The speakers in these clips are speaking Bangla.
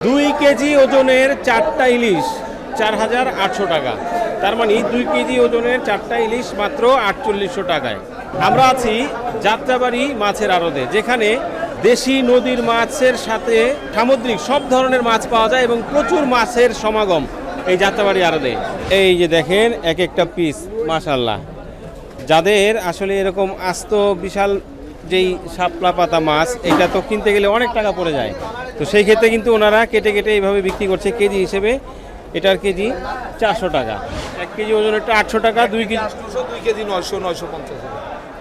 দুই কেজি ওজনের চারটা ইলিশ চার হাজার আটশো টাকা। তার মানে দুই কেজি ওজনের চারটা ইলিশ মাত্র আটচল্লিশশো টাকায়। আমরা আছি যাত্রাবাড়ি মাছের আড়তে, যেখানে দেশি নদীর মাছের সাথে সামুদ্রিক সব ধরনের মাছ পাওয়া যায় এবং প্রচুর মাছের সমাগম এই যাত্রাবাড়ি আড়তে। এই যে দেখেন, এক একটা পিস মাশাল্লাহ যাদের আসলে এরকম আস্ত বিশাল যেই শাপলা পাতা মাছ এটা তো কিনতে গেলে অনেক টাকা পড়ে যায়। তো সেই ক্ষেত্রে কিন্তু ওনারা কেটে কেটে এইভাবে বিক্রি করছে কেজি হিসেবে। এটার কেজি চারশো টাকা। এক কেজি ওজনেরটা আটশো টাকা দুই কেজি দুশো দুই কেজি নয়শো নয়শো পঞ্চাশ।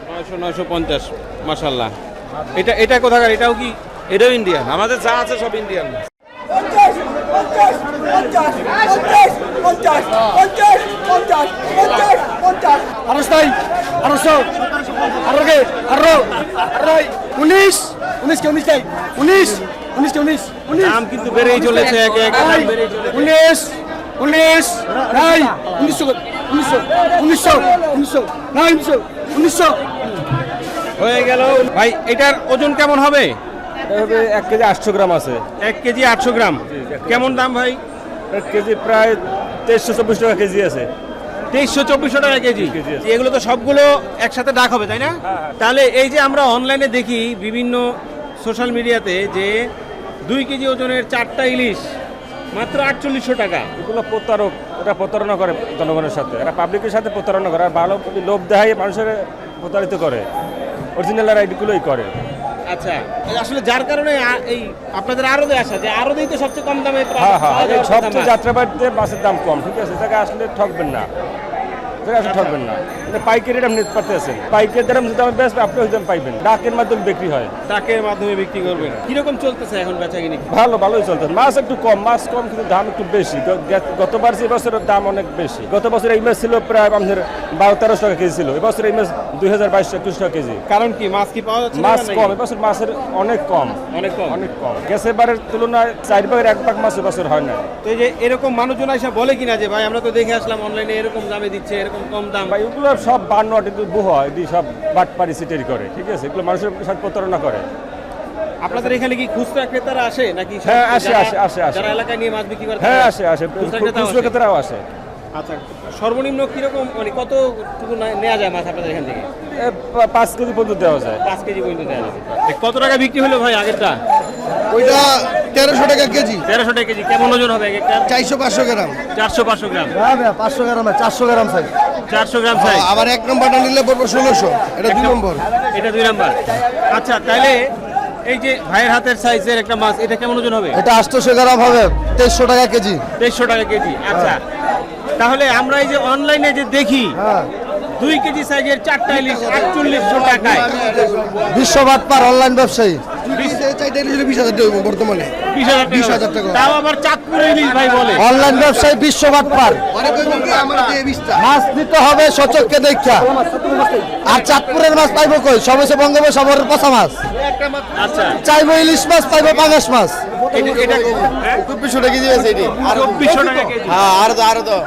নয়শো নয়শো পঞ্চাশ মাসাল্লাহ এটা এটা কোথাকার? এটাও কি? এটাও ইন্ডিয়ান আমাদের যা আছে সব ইন্ডিয়ান পঞ্চাশ পঞ্চাশ পঞ্চাশ আরও উনিশ উনিশ কে উনিশ তাই উনিশ উনিশ উনিশ উনিশ দাম কিন্তু বেড়েই চলেছে এক এক উনিশ নাই উনিশশো উনিশশো উনিশশো উনিশশো নাই উনিশশো উনিশশো হয়ে গেল। ভাই এটার ওজন কেমন হবে? এক কেজি আটশো গ্রাম আছে। এক কেজি আটশো গ্রাম। কেমন দাম ভাই? এক কেজি প্রায় তেইশশো চব্বিশ টাকা কেজি আছে। তেইশশো চব্বিশশো টাকা কেজি। এগুলো তো সবগুলো একসাথে ডাক হবে তাই না? তাহলে এই যে আমরা অনলাইনে দেখি বিভিন্ন সোশ্যাল মিডিয়াতে যে দুই কেজি ওজনের চারটা ইলিশ মাত্র আটচল্লিশশো টাকা। এগুলো প্রতারক এটা প্রতারণা করে জনগণের সাথে। এরা পাবলিকের সাথে প্রতারণা করে আর ভালো লোভ দেখাই মানুষের প্রতারিত করে। অরিজিনাল রাইডগুলোই করে। আচ্ছা আসলে যার কারণে এই আপনাদের আরদে আসা যে আরদেই তো সবচেয়ে কম দামে হ্যাঁ হ্যাঁ সবচেয়ে যাত্রাবাড়িতে বাসের দাম কম ঠিক আছে? সেটাকে আসলে ঠকবেন না। আসলে ঠকবেন না। পাইকারি দাম নিতে পারতেছেন। পাইকারি দাম যদি দামে বেশ আপনি ওই দাম পাইবেন। ডাকের মাধ্যমে বিক্রি হয়। ট্রাকের মাধ্যমে বিক্রি করবেন। কীরকম চলতেছে এখন বেচা কিনি ভালো ভালোই চলতে মাছ একটু কম মাছ কম কিন্তু দাম একটু বেশি। গতবার যে বছরের দাম অনেক বেশি। গত বছর এই মাছ ছিল প্রায় আমাদের বারো তেরোশো টাকা কেজি ছিল। এবছর এই মাছ দুই হাজার বাইশশো একুশ টাকা কেজি। কারণ কি মাছ কি পাওয়া যাচ্ছে মাছ কম এবছর মাছের অনেক কম। অনেক কম। অনেক কম। গ্যাসের বারের তুলনায় চার ভাগের এক ভাগ মাছ এবছর হয় না। তো এই যে এরকম মানুষজন এসে বলে কিনা যে ভাই আমরা তো দেখে আসলাম অনলাইনে এরকম দামে দিচ্ছে এরকম কম দাম? ভাই ওগুলো সব বান্ন কিন্তু বুহ এটি সব বাটপারি সিটের করে ঠিক আছে? এগুলো মানুষের সাথে প্রতারণা করে। আপনাদের এখানে কি খুচরা ক্রেতারা আসে নাকি হ্যাঁ, আসে, আসে, আসে, আসে। এলাকায় নিয়ে মাছ বিক্রি করে হ্যাঁ আসে আসে। খুচরা ক্রেতারাও আসে? আচ্ছা সর্বনিম্ন কীরকম মানে কতটুকু না- নেওয়া যায় মাছ আপনাদের এখান থেকে? পাঁচ কেজি পর্যন্ত দেওয়া যায়। পাঁচ কেজি পর্যন্ত দেওয়া এ, কত টাকা বিক্রি হলো ভাই আগেরটা? ওইটা তেরোশো টাকা কেজি। তেরোশো টাকা কেজি। কেমন ওজন হবে একটা চারশো পাঁচশো গ্রাম। চারশো পাঁচশো গ্রাম। পাঁচশো গ্রাম চারশো গ্রাম সাইজ চারশো গ্রাম সাইজ আবার এক নম্বরটা নিলে পড়ব ষোলোশো। এটা দুই নম্বর। এটা দুই নাম্বার। আচ্ছা তাহলে এই যে ভাইয়ের হাতের সাইজের একটা মাছ এটা কেমন ওজন হবে? এটা আটশোশো গ্রাম হবে তেইশশো টাকা কেজি। দেড়শো টাকা কেজি। আচ্ছা তাহলে আমরা এই যে অনলাইনে যে দেখি হ্যাঁ। দুই কেজি সাইজের চারটা ইলিশ আটচল্লিশশো টাকায়। বিশ্ববাদ পার অনলাইন ব্যবসায়ী। চারটে বিশ হাজার টাকা বর্তমানে। তাও আবার চাঁদপুরে ইলিশ ভাই বলে। অনলাইন ব্যবসায়ী বিশ্ববাদ পার। মাছ নিতে হবে সচককে দেখা আর চাঁদপুরের মাছ পাইবো কই? পচা মাছ। আচ্ছা। চাইব ইলিশ মাছ পাইবো পাঙাশ মাছ। এটা হ্যাঁ? চব্বিশশো টাকা কেজি আছে এটি চব্বিশশো টাকা কেজি হ্যাঁ আরও তো আরও তো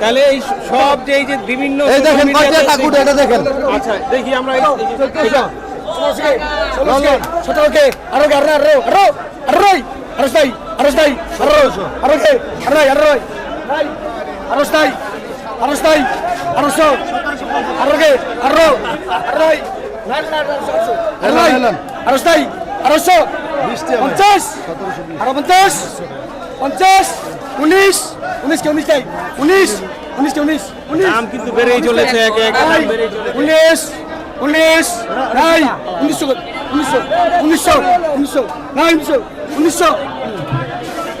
তাহলে এই সব যে এই যে বিভিন্ন এই দেখেন কাকুটা এটা দেখেন আচ্ছা দেখি আমরা এটা সতেরোকে আরও আরও আরও আরও আরও আরও তাই আরও তাই আরও আরও কে আরও আরও আরও তাই আরও তাই আরও সো আরও কে আরও আরও আরও তাই আরও সো পঞ্চাশ। আরও পঞ্চাশ। পঞ্চাশ। উনিশ। উনিশ উনিশ তাই উনিশ। উনিশ উনিশ। উনিশ। দাম কিন্তু বেড়েই চলেছে এক এক উনিশ। উনিশ। নাই উনিশশো। উনিশশো। উনিশশো। উনিশশো। নাই উনিশশো। উনিশশো।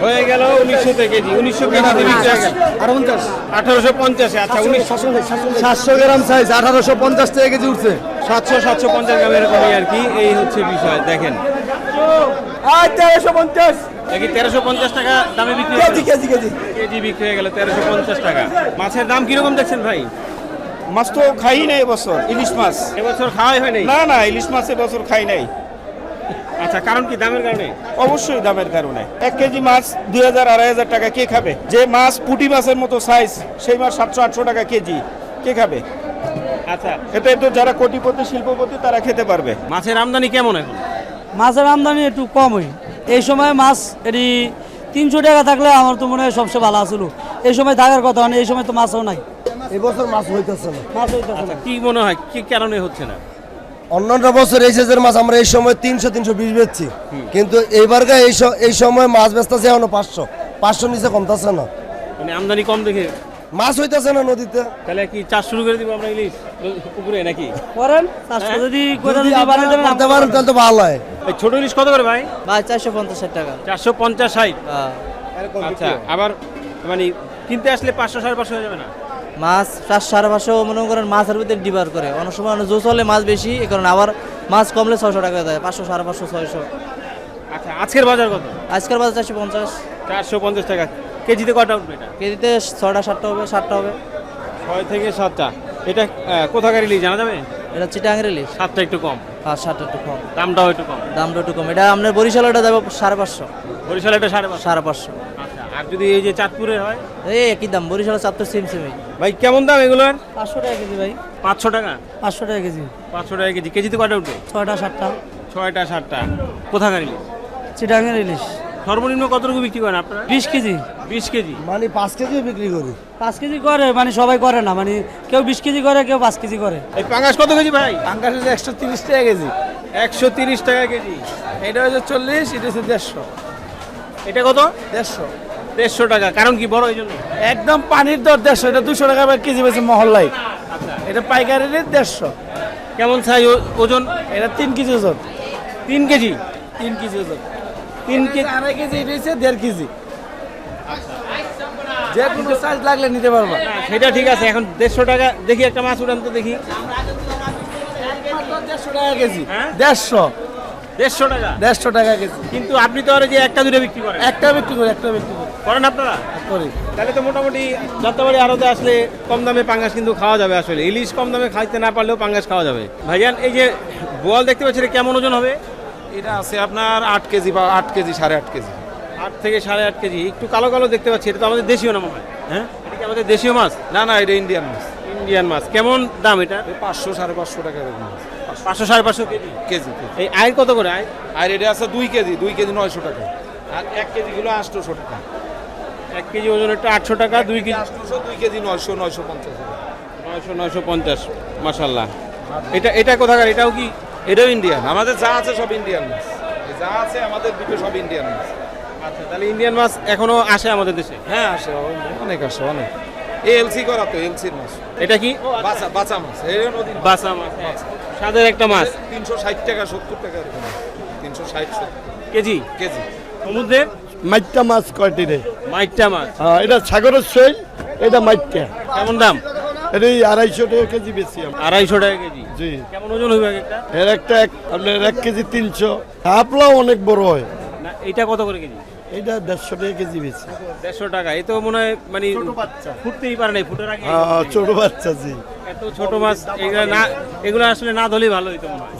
হয়ে গেল উনিশশো কেজি। উনিশশো কেজি আরও পঞ্চাশ। আঠারোশো পঞ্চাশে আচ্ছা উনিশ সাতশো গ্রাম সাইজ আঠারোশো পঞ্চাশ টাকা কেজি উঠছে। সাতশো সাতশো পঞ্চাশ গ্রাম এরকমই আর কি। এই হচ্ছে বিষয় দেখেন। আর তেরোশো পঞ্চাশ। দেখি তেরোশো পঞ্চাশ টাকা দামে বিক্রি কেজি কেজি কেজি। কেজি বিক্রি হয়ে গেল তেরোশো পঞ্চাশ টাকা। মাছের দাম কীরকম দেখছেন ভাই? মাছ তো খাই নাই এবছর ইলিশ মাছ। এবছর খাওয়াই হয় নাই? না না ইলিশ মাছ এবছর খাই নাই। আচ্ছা কারণ কি দামের কারণে? অবশ্যই দামের কারণে। এক কেজি মাছ দুই হাজার আড়াই হাজার টাকা কে খাবে? যে মাছ পুঁটি মাছের মতো সাইজ সেই মাছ সাতশো আটশো টাকা কেজি কে খাবে? আচ্ছা। এতে তো যারা কোটিপতি শিল্পপতি তারা খেতে পারবে। মাছের আমদানি কেমন এখন? মাছের আমদানি একটু কমই। এই সময় মাছ এটি তিনশো টাকা থাকলে আমার তো মনে হয় সবচেয়ে ভালো আসলো এই সময় থাকার কথা এই সময় তো মাছও নাই। এবছর মাছ হইতেছে না। মাছ হইতেছে আচ্ছা কি মনে হয় কি কারণে হচ্ছে না? অন্যান্য বছর এই সিজনের মাছ আমরা এই সময় তিনশো তিনশো বিশ বেচছি। কিন্তু এইবারকার এই এই সময় মাছ বেচতেছে এখনও পাঁচশো। পাঁচশো নিচে কমতেছে না। মানে আমদানি কম দেখে মাছ হইতেছে না নদীতে। তাহলে কি চাষ শুরু করে দিব আমরা ইলিশ? পুকুরে নাকি? করেন চারশো যদি করে যদি করতে পারেন তাহলে তো ভালো হয়। এই ছোট ইলিশ কত করে ভাই? ভাই চারশো পঞ্চাশ ষাট টাকা। চারশো পঞ্চাশ ষাট? আচ্ছা আবার মানে কিনতে আসলে পাঁচশো সাড়ে পাঁচশো হয়ে যাবে না? মাছ চার সাড়ে পাঁচশো মনে করেন মাছের ভিতরে ডিভার করে। অনেক সময় অনেক জোস হলে মাছ বেশি এই কারণে আবার মাছ কমলে ছয়শো টাকা দেয় পাঁচশো সাড়ে পাঁচশো ছয়শো। আচ্ছা আজকের বাজার কত? আজকের বাজার চারশো পঞ্চাশ। চারশো পঞ্চাশ টাকা। কেজিতে কটা উঠবে এটা? কেজিতে ছয়টা সাতটা হবে সাতটা হবে। ছয় থেকে সাতটা। এটা কোথাকার ইলিশ জানা যাবে? এটা চিটাঙ্গের ইলিশ সাতটা একটু কম। আর সাতটা একটু কম। দামটাও একটু কম। দামটা একটু কম। এটা আপনার বরিশাল এটা যাবে সাড়ে পাঁচশো। বরিশাল এটা সাড়ে সাড়ে পাঁচশো। আচ্ছা আর যদি এই যে চাঁদপুরের হয়? এই একই দাম? বরিশাল চারটে সেম সেমই ভাই কেমন দাম এগুলোর? পাঁচশো টাকা কেজি ভাই। পাঁচশো টাকা? পাঁচশো টাকা কেজি। পাঁচশো টাকা কেজি। কেজিতে কটা উঠবে? ছয়টা সাতটা। ছয়টা সাতটা। কোথাকার ইলিশ চিটাঙ্গের ইলিশ সর্বনিম্ন কতটুকু বিক্রি করেন আপনারা? বিশ কেজি। বিশ কেজি। মানে পাঁচ কেজি বিক্রি করি। পাঁচ কেজি করে মানে সবাই করে না মানে কেউ বিশ কেজি করে কেউ পাঁচ কেজি করে। এই পাঙ্গাস কত কেজি ভাই? পাঙ্গাস হচ্ছে একশো তিরিশ টাকা কেজি। একশো তিরিশ টাকা কেজি। এটা হচ্ছে চল্লিশ এটা হচ্ছে দেড়শো। এটা কত? দেড়শো। দেড়শো টাকা কারণ কি বড় এই জন্য? একদম পানির দর দেড়শো এটা দুশো টাকা করে কেজি বেশি মহল্লায়। এটা পাইকারি রেট দেড়শো। কেমন সাইজ ওজন? এটা তিন কেজি ওজন। তিন কেজি? তিন কেজি ওজন। তিন কেজি আড়াই কেজি এটা হচ্ছে দেড় কেজি। যে কোনো সাইজ লাগলে নিতে পারবা। সেটা ঠিক আছে এখন দেড়শো টাকা দেখি একটা মাছ উঠান তো দেখি। দেড়শো টাকা কেজি। হ্যাঁ? দেড়শো। দেড়শো টাকা? দেড়শো টাকা কেজি। কিন্তু আপনি তো আর যে একটা দুটো বিক্রি করেন। একটা বিক্রি করি একটা বিক্রি করি। করেন আপনারা? করি। তাহলে তো মোটামুটি যাত্রাবাড়ি আড়তে আসলে কম দামে পাঙ্গাস কিন্তু খাওয়া যাবে আসলে। ইলিশ কম দামে খাইতে না পারলেও পাঙ্গাস খাওয়া যাবে। ভাইজান এই যে বোয়াল দেখতে পাচ্ছি কেমন ওজন হবে? এটা আছে আপনার আট কেজি বা আট কেজি সাড়ে আট কেজি। আট থেকে সাড়ে আট কেজি। একটু কালো কালো দেখতে পাচ্ছি এটা তো আমাদের দেশীয় না মনে হয়? হ্যাঁ এটা কি আমাদের দেশীয় মাছ? না না এটা ইন্ডিয়ান মাছ। ইন্ডিয়ান মাছ। কেমন দাম এটা? পাঁচশো সাড়ে পাঁচশো টাকা এরকম মাছ। পাঁচশো সাড়ে পাঁচশো কেজি? কেজি। এই আয় কত করে আয়? আর এটা আছে দুই কেজি দুই কেজি নয়শো টাকা। আর এক কেজি গুলো আটশোশো টাকা। এক কেজি ওজন একটা আটশো টাকা দুই কেজি আটশোশো দুই কেজি নয়শো নয়শো পঞ্চাশ। নয়শো নয়শো পঞ্চাশ মাসাল্লাহ এটা এটা কোথাকার? এটাও কি এটাও ইন্ডিয়ান আমাদের যা আছে সব ইন্ডিয়ান মাছ। যা আছে আমাদের দুটো সব ইন্ডিয়ান মাছ। আচ্ছা তাহলে ইন্ডিয়ান মাছ এখনও আসে আমাদের দেশে? হ্যাঁ আসে অনেক আসে অনেক। এ এলসি করা তো এলসির মাছ। এটা কি? বাঁচা বাঁচা মাছ বাসা মাছ হ্যাঁ। স্বাদের একটা মাছ। তিনশো ষাট টাকা সত্তর টাকা এরকম। তিনশো ষাট কেজি? কেজি। সমুদ্রের মাইটটা মাছ কয়টি রে? মাইটটা মাছ। হ্যাঁ, এটা সাগরের শৈল এটা মাইটটা। কেমন দাম? এটা আড়াইশো টাকা কেজি বেশি আড়াইশো টাকা কেজি? জি। কেমন ওজন হবে একটা? এর একটা এক আপনার এক কেজি তিনশো। হাফলাও অনেক বড় হয়। না এটা কত করে কেজি? এটা দেড়শো টাকা কেজি বেশি। দেড়শো টাকা। এই তো মনে হয় মানে ফুটতেই পারে নাই ফুটের আগে হ্যাঁ, ছোট বাচ্চা জি। এত ছোট মাছ এগুলো না এগুলো আসলে না ধরলেই ভালো হইতো মনে হয়।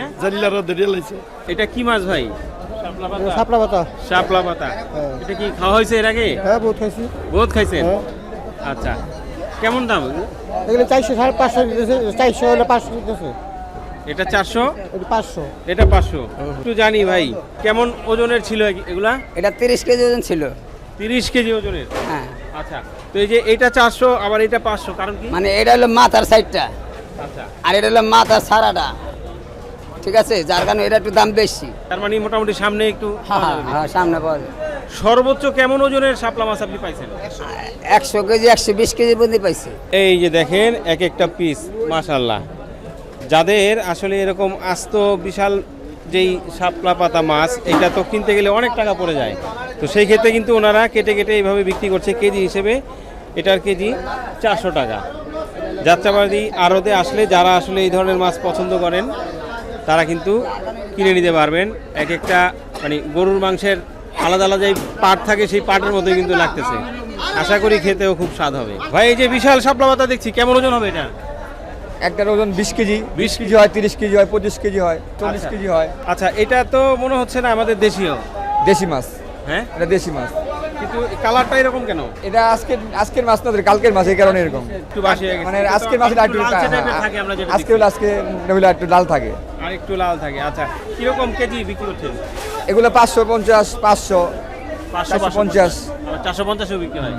না? জাল্লারা ধরে লাইছে। এটা কি মাছ ভাই? শাপলা পাতা। শাপলা পাতা। এটা কি খাওয়া হয়েছে এর আগে? হ্যাঁ বহুত খাইছি। বহুত খাইছেন? আচ্ছা। কেমন দাম? এগুলো চারশো সাড়ে পাঁচশো দিতেছে চারশো হলে পাঁচশো দিতেছে। এটা চারশো? পাঁচশো। এটা পাঁচশো। একটু জানি ভাই কেমন ওজনের ছিল এগুলা? এটা তিরিশ কেজি ওজন ছিল। তিরিশ কেজি ওজনের? হ্যাঁ। আচ্ছা তো এই যে এটা চারশো আবার এটা পাঁচশো কারণ কি? মানে এটা হলো মাথার সাইডটা। আচ্ছা। আর এটা হলো মাথার সারাটা। ঠিক আছে? যার কারণে এটা একটু দাম বেশি। তার মানে মোটামুটি সামনে একটু হ্যাঁ হ্যাঁ হ্যাঁ সামনে পাওয়া যায় সর্বোচ্চ কেমন ওজনের শাপলা মাছ আপনি পাইছেন? একশো কেজি একশো বিশ কেজি পর্যন্ত পাইছে। এই যে দেখেন এক একটা পিস মাশাল্লাহ যাদের আসলে এরকম আস্ত বিশাল যেই শাপলা পাতা মাছ এটা তো কিনতে গেলে অনেক টাকা পড়ে যায়। তো সেই ক্ষেত্রে কিন্তু ওনারা কেটে কেটে এইভাবে বিক্রি করছে কেজি হিসেবে এটার কেজি চারশো টাকা। যাত্রাবাড়ি আড়তে আসলে যারা আসলে এই ধরনের মাছ পছন্দ করেন তারা কিন্তু কিনে নিতে পারবেন। এক একটা মানে গরুর মাংসের আলাদা আলাদা যে পাট থাকে সেই পাটের মতোই কিন্তু লাগতেছে। আশা করি খেতেও খুব স্বাদ হবে। ভাই এই যে বিশাল শাপলা পাতা দেখছি কেমন ওজন হবে এটা? একটার ওজন বিশ কেজি। বিশ কেজি হয় তিরিশ কেজি হয় পঁচিশ কেজি হয় চল্লিশ আচ্ছা। কেজি হয়। আচ্ছা এটা তো মনে হচ্ছে না আমাদের দেশীয়। দেশি মাছ। হ্যাঁ? এটা দেশি মাছ। কিন্তু কালারটা এরকম কেন? এটা আজকের আজকের মাছ না কালকের মাছ এই কারণে এরকম। একটু বাসি মানে আজকের মাছ একটু আজকে হলো আজকে হলো একটু লাল থাকে। আর একটু লাল থাকে আচ্ছা। কীরকম কেজি বিক্রি করছেন? এগুলো পাঁচশো পঞ্চাশ পাঁচশো। পঞ্চাশ। চারশো পঞ্চাশও বিক্রি হয়।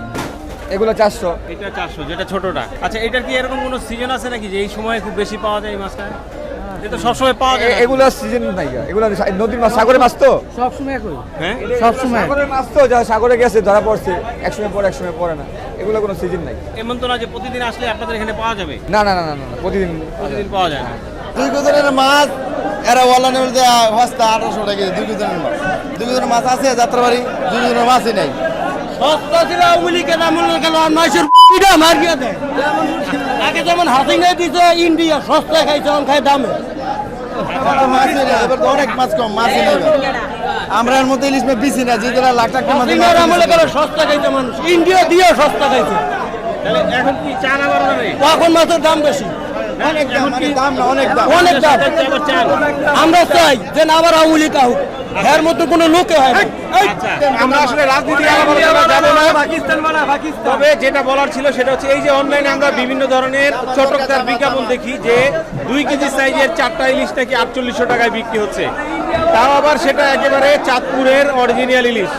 এগুলো চারশো। এটা চারশো যেটা ছোটটা। আচ্ছা এটার কি এরকম কোনো সিজন আছে নাকি যে এই সময় খুব বেশি পাওয়া যায় এই মাছটা? এটা তো সবসময় পাওয়া যায় এগুলো সিজন নাই এগুলো নদীর মাছ সাগরের মাছ তো? হ্যাঁ? সাগরের মাছ তো যা সাগরে গেছে ধরা পড়ছে একসময় পরে একসময় পরে না। এগুলো কোনো সিজন নাই। এমন তো না যে প্রতিদিন আসলে আপনাদের এখানে পাওয়া যাবে? না না না না না না, প্রতিদিন প্রতিদিন পাওয়া যায় না। দুই মাছ এরা ওয়ালানে বলতে হস্তা আঠারোশো টাকা দুই কুদনের মাছ। দুই কুদনের মাছ আছে যাত্রাবাড়ি দুই মাছই নাই। সস্তা ছিল আওয়ামী লীগের আমলে গেল আর মাসের পিঠা মারিয়ে দেয়। আগে যেমন হাসিনে দিছে ইন্ডিয়া সস্তা খাইছে দামে। অনেক মাছ কম মাছই আমরা এর মধ্যে ইলিশ মাছ বিছি না যে যারা লাখ টাকা মাছ আমলে করে সস্তা খাইছে মানুষ। ইন্ডিয়া দিয়েও সস্তা খাইছে। তাহলে এখন কি চান আবার মাছের দাম বেশি। অনেক দাম মানে দাম না অনেক দাম। অনেক দাম। আবার চান আমরা চাই যে না আবার আউলি কাহুক। হোক এর মধ্যে কোনো লোকে হয় না। আচ্ছা। আমরা আসলে রাজনীতি আলাপ আলোচনা যাব না। পাকিস্তান পাকিস্তান। তবে যেটা বলার ছিল সেটা হচ্ছে এই যে অনলাইনে আমরা বিভিন্ন ধরনের চটকদার বিজ্ঞাপন দেখি যে দুই কেজি সাইজের চারটা ইলিশ নাকি আটচল্লিশশো টাকায় বিক্রি হচ্ছে। তাও আবার সেটা একেবারে চাঁদপুরের অরিজিনাল ইলিশ।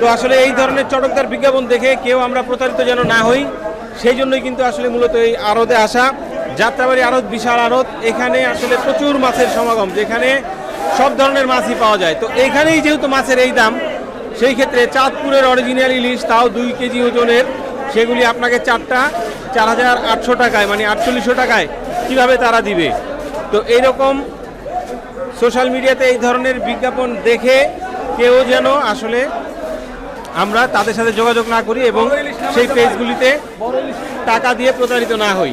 তো আসলে এই ধরনের চটকদার বিজ্ঞাপন দেখে কেউ আমরা প্রতারিত যেন না হই সেই জন্যই কিন্তু আসলে মূলত এই আড়তে আসা। যাত্রাবাড়ি আড়ত বিশাল আড়ত এখানে আসলে প্রচুর মাছের সমাগম যেখানে সব ধরনের মাছই পাওয়া যায়। তো এখানেই যেহেতু মাছের এই দাম, সেই ক্ষেত্রে চাঁদপুরের অরিজিনাল ইলিশ, তাও দুই কেজি ওজনের, সেগুলি আপনাকে চারটা, চার হাজার আটশো টাকায় মানে আটচল্লিশশো টাকায় কীভাবে তারা দিবে? তো এইরকম সোশ্যাল মিডিয়াতে এই ধরনের বিজ্ঞাপন দেখে কেউ যেন আসলে আমরা তাদের সাথে যোগাযোগ না করি এবং সেই পেজগুলিতে টাকা দিয়ে প্রতারিত না হই।